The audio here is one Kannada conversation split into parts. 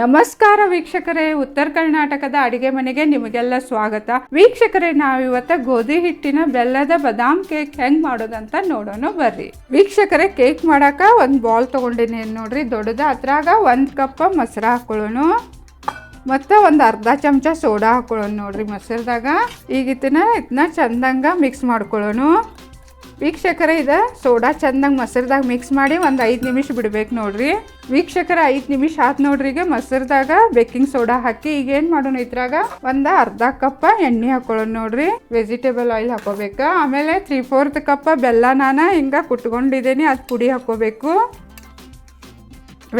ನಮಸ್ಕಾರ ವೀಕ್ಷಕರೇ. ಉತ್ತರ ಕರ್ನಾಟಕದ ಅಡಿಗೆ ಮನೆಗೆ ನಿಮಗೆಲ್ಲ ಸ್ವಾಗತ. ವೀಕ್ಷಕರೇ, ನಾವಿವತ್ತ ಗೋಧಿ ಹಿಟ್ಟಿನ ಬೆಲ್ಲದ ಬದಾಮ್ ಕೇಕ್ ಹೆಂಗ್ ಮಾಡೋದಂತ ನೋಡೋಣ ಬರ್ರಿ. ವೀಕ್ಷಕರೇ, ಕೇಕ್ ಮಾಡಾಕ ಒಂದ್ ಬಾಲ್ ತಗೊಂಡಿನಿ ನೋಡ್ರಿ. ದೊಡ್ಡದ ಅದ್ರಾಗ ಒಂದ್ ಕಪ್ ಮೊಸರ ಹಾಕೊಳ್ಳೋಣ. ಮತ್ತು ಒಂದು ಅರ್ಧ ಚಮಚ ಸೋಡಾ ಹಾಕೊಳ್ಳೋಣ ನೋಡ್ರಿ ಮೊಸರದಾಗ. ಈಗ ಇದನ್ನ ಇದನ್ನ ಚಂದಂಗ ಮಿಕ್ಸ್ ಮಾಡ್ಕೊಳ್ಳೋಣ. ವೀಕ್ಷಕರ, ಇದು ಸೋಡಾ ಚಂದಂಗೆ ಮೊಸರದಾಗ ಮಿಕ್ಸ್ ಮಾಡಿ ಒಂದು ಐದು ನಿಮಿಷ ಬಿಡ್ಬೇಕು ನೋಡ್ರಿ. ವೀಕ್ಷಕರ, ಐದು ನಿಮಿಷ ಆತ್ ನೋಡ್ರಿ ಈಗ ಮೊಸರದಾಗ ಬೇಕಿಂಗ್ ಸೋಡಾ ಹಾಕಿ, ಈಗ ಏನು ಮಾಡೋಣ ಇದ್ರಾಗ? ಒಂದು ಅರ್ಧ ಕಪ್ ಎಣ್ಣೆ ಹಾಕೊಳ್ಳೋಣ ನೋಡ್ರಿ. ವೆಜಿಟೇಬಲ್ ಆಯಿಲ್ ಹಾಕೋಬೇಕು. ಆಮೇಲೆ ತ್ರೀ ಫೋರ್ತ್ ಕಪ್ ಬೆಲ್ಲ ನಾನು ಹಿಂಗೆ ಕುಟ್ಕೊಂಡಿದ್ದೀನಿ ಅದು ಪುಡಿ ಹಾಕೋಬೇಕು.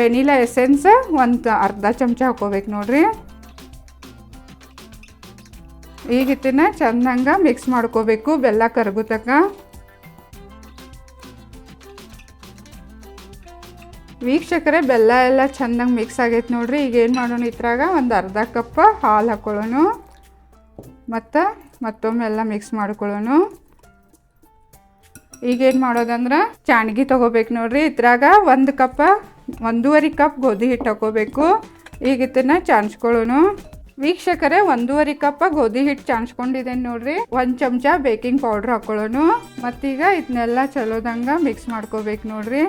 ವೆನಿಲಾ ಎಸೆನ್ಸ್ ಒಂದು ಅರ್ಧ ಚಮಚ ಹಾಕೋಬೇಕು ನೋಡ್ರಿ. ಈಗ ಇತ್ತಿನ ಚಂದಂಗ ಮಿಕ್ಸ್ ಮಾಡ್ಕೋಬೇಕು ಬೆಲ್ಲ ಕರಗುತಕ ವೀಕ್ಷಕರೇ, ಬೆಲ್ಲ ಎಲ್ಲ ಚೆನ್ನಾಗಿ ಮಿಕ್ಸ್ ಆಗೈತೆ ನೋಡ್ರಿ. ಈಗ ಏನು ಮಾಡೋಣ ಇದ್ರಾಗ? ಒಂದು ಅರ್ಧ ಕಪ್ ಹಾಲು ಹಾಕೊಳ್ಳೋಣ. ಮತ್ತು ಮತ್ತೊಮ್ಮೆ ಎಲ್ಲ ಮಿಕ್ಸ್ ಮಾಡ್ಕೊಳ್ಳೋಣ. ಈಗೇನು ಮಾಡೋದಂದ್ರೆ, ಚಾಣ್ಗಿ ತೊಗೋಬೇಕು ನೋಡ್ರಿ. ಇದ್ರಾಗ ಒಂದು ಕಪ್ ಒಂದೂವರೆ ಕಪ್ ಗೋಧಿ ಹಿಟ್ಟು ಹಾಕೋಬೇಕು. ಈಗ ಇದನ್ನು ಚಾನ್ಸ್ಕೊಳ್ಳೋಣ ವೀಕ್ಷಕರೇ, ಒಂದೂವರೆ ಕಪ್ ಗೋಧಿ ಹಿಟ್ಟು ಚಾಣಿಸ್ಕೊಂಡಿದ್ದೇನೆ ನೋಡ್ರಿ. ಒಂದು ಚಮಚ ಬೇಕಿಂಗ್ ಪೌಡ್ರ್ ಹಾಕೊಳ್ಳೋಣ. ಮತ್ತೀಗ ಇದನ್ನೆಲ್ಲ ಚಲೋದಂಗೆ ಮಿಕ್ಸ್ ಮಾಡ್ಕೋಬೇಕು ನೋಡ್ರಿ.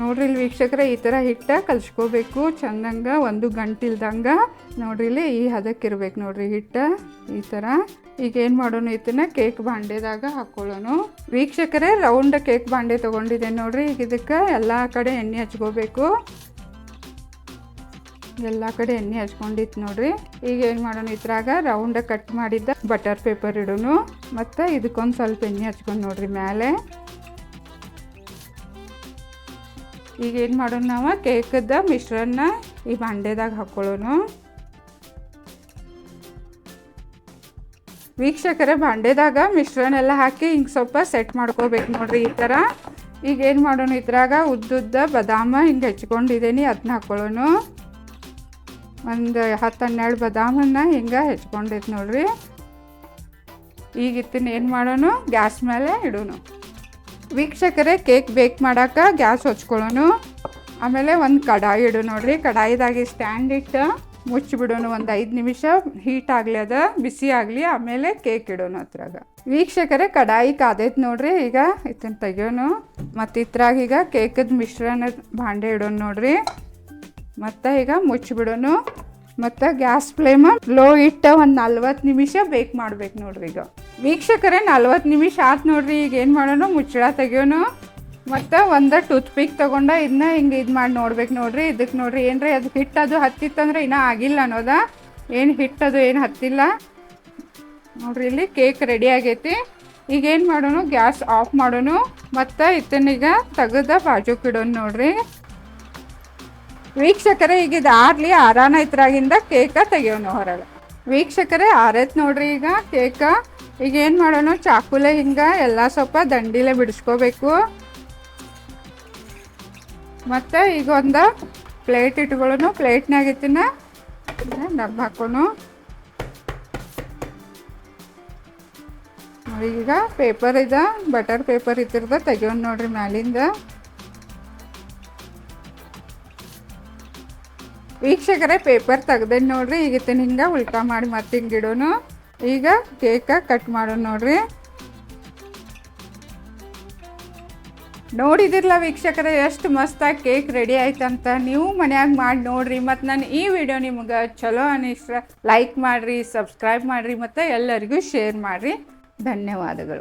ನೋಡ್ರಿ ಇಲ್ಲಿ ವೀಕ್ಷಕರೇ, ಈ ಥರ ಹಿಟ್ಟ ಕಲ್ಸ್ಕೋಬೇಕು. ಚಂದಂಗೆ, ಒಂದು ಗಂಟಿಲ್ದಂಗೆ. ನೋಡ್ರಿ ಇಲ್ಲಿ ಈ ಹದಕ್ಕಿರ್ಬೇಕು ನೋಡ್ರಿ ಹಿಟ್ಟ, ಈ ಥರ ಈಗ ಏನು ಮಾಡೋಣ ಇದನ್ನ ಕೇಕ್ ಬಾಂಡೆದಾಗ ಹಾಕ್ಕೊಳ್ಳೋನು ವೀಕ್ಷಕರೇ ರೌಂಡ್ ಕೇಕ್ ಬಾಂಡೆ ತೊಗೊಂಡಿದೆ ನೋಡ್ರಿ. ಈಗ ಇದಕ್ಕೆ ಎಲ್ಲ ಕಡೆ ಎಣ್ಣೆ ಹಚ್ಕೋಬೇಕು. ಎಲ್ಲ ಕಡೆ ಎಣ್ಣೆ ಹಚ್ಕೊಂಡಿತ್ತು ನೋಡ್ರಿ. ಈಗ ಏನು ಮಾಡೋಣ ಇದ್ರಾಗ ರೌಂಡ್ ಕಟ್ ಮಾಡಿದ್ದ ಬಟರ್ ಪೇಪರ್ ಇಡೋನು ಮತ್ತು ಇದಕ್ಕೊಂದು ಸ್ವಲ್ಪ ಎಣ್ಣೆ ಹಚ್ಕೊಂಡು ನೋಡ್ರಿ ಮೇಲೆ ಈಗ ಏನು ಮಾಡೋಣ ನಾವು? ಕೇಕದ ಮಿಶ್ರಣ ಈ ಬಾಂಡೆದಾಗ ಹಾಕ್ಕೊಳ್ಳೋಣ ವೀಕ್ಷಕರ ಬಾಂಡೆದಾಗ ಮಿಶ್ರಣ ಎಲ್ಲ ಹಾಕಿ ಹಿಂಗೆ ಸ್ವಲ್ಪ ಸೆಟ್ ಮಾಡ್ಕೋಬೇಕು ನೋಡ್ರಿ ಈ ಥರ ಈಗ ಏನು ಮಾಡೋಣ ಇದ್ರಾಗ? ಉದ್ದುದ್ದ ಬದಾಮ ಹಿಂಗೆ ಹೆಚ್ಕೊಂಡಿದ್ದೀನಿ ಅದನ್ನ ಹಾಕೊಳ್ಳೋಣ. ಒಂದು ಹತ್ತು ಹನ್ನೆರಡು ಬಾದಾಮನ್ನ ಹಿಂಗೆ ಹೆಚ್ಕೊಂಡೈತೆ ನೋಡ್ರಿ. ಈಗ ಇದನ್ನ ಏನು ಮಾಡೋಣ? ಗ್ಯಾಸ್ ಮೇಲೆ ಇಡೋಣ. ವೀಕ್ಷಕರೇ, ಕೇಕ್ ಬೇಕ್ ಮಾಡಾಕ ಗ್ಯಾಸ್ ಹಚ್ಕೊಳ್ಳೋನು ಆಮೇಲೆ ಒಂದು ಕಡಾಯಿ ಇಡು ನೋಡ್ರಿ. ಕಡಾಯಿದಾಗಿ ಸ್ಟ್ಯಾಂಡ್ ಇಟ್ಟು ಮುಚ್ಚಿಬಿಡೋಣ ಒಂದು ಐದು ನಿಮಿಷ. ಹೀಟ್ ಆಗಲಿ ಅದ, ಬಿಸಿ ಆಗಲಿ, ಆಮೇಲೆ ಕೇಕ್ ಇಡೋಣ ಅದ್ರಾಗ. ವೀಕ್ಷಕರೇ, ಕಡಾಯಿ ಕಾದೈತೆ ನೋಡ್ರಿ. ಈಗ ಇದನ್ನ ತೆಗಿಯೋನು. ಮತ್ತು ಇದ್ರಾಗ ಈಗ ಕೇಕದ ಮಿಶ್ರಣ ಭಾಂಡೆ ಇಡೋಣ ನೋಡ್ರಿ. ಮತ್ತು ಈಗ ಮುಚ್ಚಿಬಿಡೋನು. ಮತ್ತು ಗ್ಯಾಸ್ ಫ್ಲೇಮ್ ಲೋ ಇಟ್ಟ ಒಂದು ನಲ್ವತ್ತು ನಿಮಿಷ ಬೇಕ್ ಮಾಡ್ಬೇಕು ನೋಡ್ರಿ ಈಗ. ವೀಕ್ಷಕರೇ, ನಲ್ವತ್ತು ನಿಮಿಷ ಆತ್ ನೋಡ್ರಿ, ಈಗ ಏನು ಮಾಡೋಣ ಮುಚ್ಚಳ ತೆಗಿಯೋನು. ಮತ್ತು ಒಂದು ಟೂತ್ ಪಿಕ್ ತೊಗೊಂಡ ಇದನ್ನ ಹಿಂಗೆ ಇದು ಮಾಡಿ ನೋಡ್ಬೇಕು ನೋಡ್ರಿ. ಇದಕ್ಕೆ ನೋಡ್ರಿ, ಏನ್ರಿ ಅದು ಹಿಟ್ಟು ಅದು ಹತ್ತಿತ್ತಂದ್ರೆ ಇನ್ನೂ ಆಗಿಲ್ಲ ಅನ್ನೋದ. ಏನು ಹಿಟ್ಟದು ಏನು ಹತ್ತಿಲ್ಲ. ನೋಡ್ರಿ, ಇಲ್ಲಿ ಕೇಕ್ ರೆಡಿ ಆಗೈತಿ. ಈಗ ಏನು ಮಾಡೋಣ ಗ್ಯಾಸ್ ಆಫ್ ಮಾಡೋಣ ಮತ್ತು ಇದನ್ನೀಗ ತೆಗೆದ ಬಾಜುಕ್ ನೋಡ್ರಿ. ವೀಕ್ಷಕರೇ, ಈಗ ಇದು ಆರ್ಲಿ ಆರಾನ ಇದ್ರಾಗಿಂದ ಕೇಕ ತೆಗಿಯೋನು ಹೊರಗೆ. ವೀಕ್ಷಕರೇ, ಆರೈತ್ ನೋಡ್ರಿ ಈಗ ಕೇಕ. ಈಗ ಏನು ಮಾಡೋಣ? ಚಾಕುಲೆ ಹಿಂಗೆ ಎಲ್ಲ ಸ್ವಲ್ಪ ದಂಡಿಲೆ ಬಿಡಿಸ್ಕೋಬೇಕು. ಮತ್ತು ಈಗ ಒಂದು ಪ್ಲೇಟ್ ಇಟ್ಕೊಳ್ಳೋನು ಪ್ಲೇಟ್ನಾಗ ಇತ್ತಿನ ಡಬ್ಬ ಹಾಕೋನು ಈಗ ಪೇಪರ್ ಇದೆ. ಬಟರ್ ಪೇಪರ್ ಇತ್ತಿರ್ದ ತೆಗಿಯೋಣ ನೋಡ್ರಿ ಮ್ಯಾಲಿಂದ. ವೀಕ್ಷಕರೇ, ಪೇಪರ್ ತೆಗ್ದೇನು ನೋಡ್ರಿ. ಈಗ ಇದನ್ನ ಹಿಂಗೆ ಉಲ್ಟಾ ಮಾಡಿ ಮತ್ತೆ ಹಿಂಗೆ ಇಡೋನು. ಈಗ ಕೇಕ ಕಟ್ ಮಾಡೋಣ ನೋಡ್ರಿ. ನೋಡಿದಿರಲ್ಲ ವೀಕ್ಷಕರ, ಎಷ್ಟು ಮಸ್ತಾಗಿ ಕೇಕ್ ರೆಡಿ ಆಯ್ತಂತ ನೀವು ಮನ್ಯಾಗ ಮಾಡಿ ನೋಡ್ರಿ. ಮತ್ತು ನಾನು ಈ ವಿಡಿಯೋ ನಿಮ್ಗೆ ಚಲೋ ಅನಿಸ್ರ, ಲೈಕ್ ಮಾಡಿರಿ, ಸಬ್ಸ್ಕ್ರೈಬ್ ಮಾಡಿರಿ ಮತ್ತು ಎಲ್ಲರಿಗೂ ಶೇರ್ ಮಾಡಿರಿ. ಧನ್ಯವಾದಗಳು.